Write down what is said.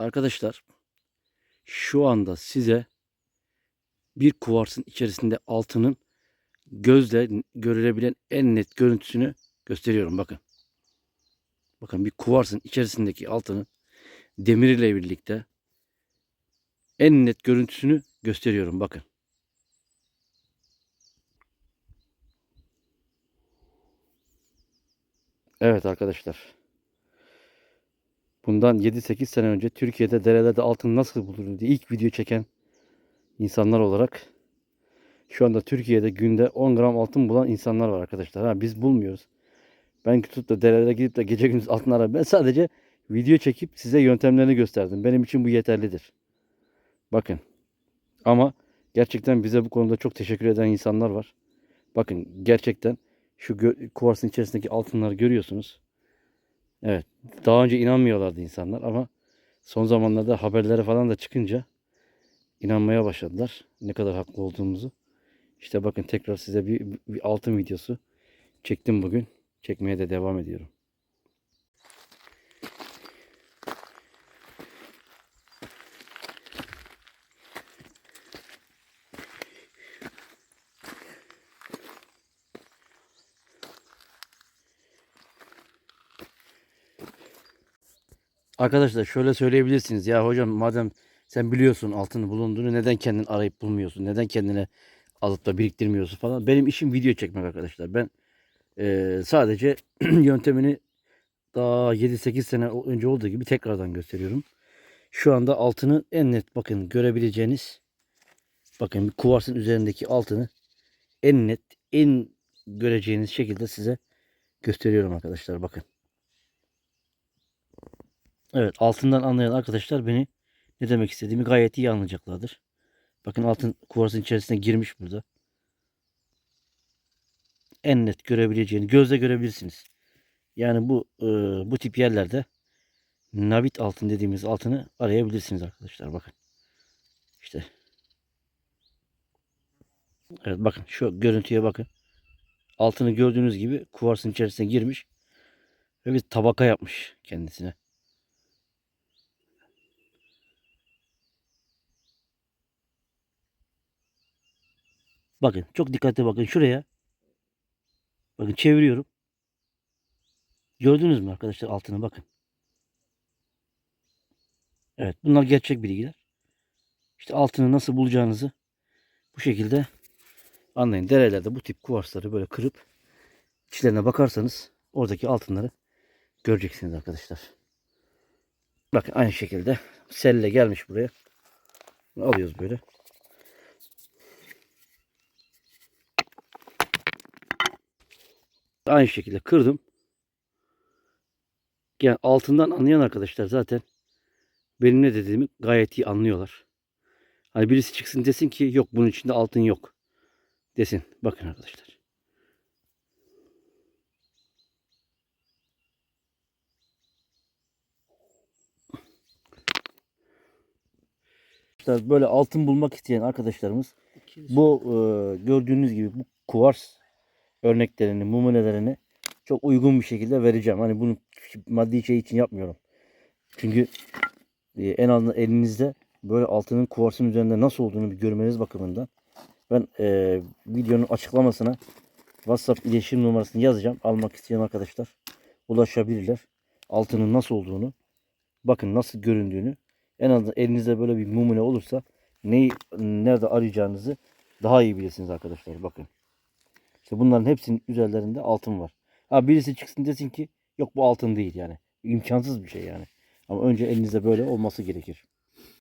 Arkadaşlar şu anda size bir kuvarsın içerisinde altının gözle görülebilen en net görüntüsünü gösteriyorum bakın. Bakın bir kuvarsın içerisindeki altının demir ile birlikte en net görüntüsünü gösteriyorum bakın. Evet arkadaşlar. Bundan 7-8 sene önce Türkiye'de derelerde altın nasıl bulunur diye ilk video çeken insanlar olarak şu anda Türkiye'de günde 10 gram altın bulan insanlar var arkadaşlar. Ha, biz bulmuyoruz. Ben tutup da derelere gidip de gece gündüz altın arar. Ben sadece video çekip size yöntemlerini gösterdim. Benim için bu yeterlidir. Bakın. Ama gerçekten bize bu konuda çok teşekkür eden insanlar var. Bakın gerçekten şu kuvarsın içerisindeki altınları görüyorsunuz. Evet. Daha önce inanmıyorlardı insanlar ama son zamanlarda haberlere falan da çıkınca inanmaya başladılar. Ne kadar haklı olduğumuzu. İşte bakın tekrar size bir, bir altın videosu çektim bugün. Çekmeye de devam ediyorum. Arkadaşlar şöyle söyleyebilirsiniz. Ya hocam madem sen biliyorsun altını bulunduğunu neden kendin arayıp bulmuyorsun? Neden kendine alıp da biriktirmiyorsun falan. Benim işim video çekmek arkadaşlar. Ben eee, sadece yöntemini daha 7-8 sene önce olduğu gibi tekrardan gösteriyorum. Şu anda altını en net bakın görebileceğiniz bakın bir kuvarsın üzerindeki altını en net en göreceğiniz şekilde size gösteriyorum arkadaşlar bakın. Evet altından anlayan arkadaşlar beni ne demek istediğimi gayet iyi anlayacaklardır. Bakın altın kuvarsın içerisine girmiş burada. En net görebileceğini gözle görebilirsiniz. Yani bu e, bu tip yerlerde nabit altın dediğimiz altını arayabilirsiniz arkadaşlar. Bakın. İşte. Evet bakın şu görüntüye bakın. Altını gördüğünüz gibi kuvarsın içerisine girmiş ve bir tabaka yapmış kendisine. Bakın çok dikkatli bakın şuraya. Bakın çeviriyorum. Gördünüz mü arkadaşlar altını bakın. Evet bunlar gerçek bilgiler. İşte altını nasıl bulacağınızı bu şekilde anlayın. Derelerde bu tip kuvarsları böyle kırıp içlerine bakarsanız oradaki altınları göreceksiniz arkadaşlar. Bakın aynı şekilde selle gelmiş buraya. Alıyoruz böyle. Aynı şekilde kırdım. Yani altından anlayan arkadaşlar zaten benim ne dediğimi gayet iyi anlıyorlar. Hani birisi çıksın desin ki yok bunun içinde altın yok desin. Bakın arkadaşlar. Böyle altın bulmak isteyen arkadaşlarımız bu e, gördüğünüz gibi bu kuvars örneklerini, numunelerini çok uygun bir şekilde vereceğim. Hani bunu maddi şey için yapmıyorum. Çünkü e, en azından elinizde böyle altının kuvarsın üzerinde nasıl olduğunu bir görmeniz bakımından ben e, videonun açıklamasına WhatsApp iletişim numarasını yazacağım. Almak isteyen arkadaşlar ulaşabilirler. Altının nasıl olduğunu, bakın nasıl göründüğünü en azından elinizde böyle bir numune olursa neyi nerede arayacağınızı daha iyi bilirsiniz arkadaşlar. Bakın. İşte bunların hepsinin üzerlerinde altın var. Ha birisi çıksın desin ki yok bu altın değil yani. İmkansız bir şey yani. Ama önce elinizde böyle olması gerekir.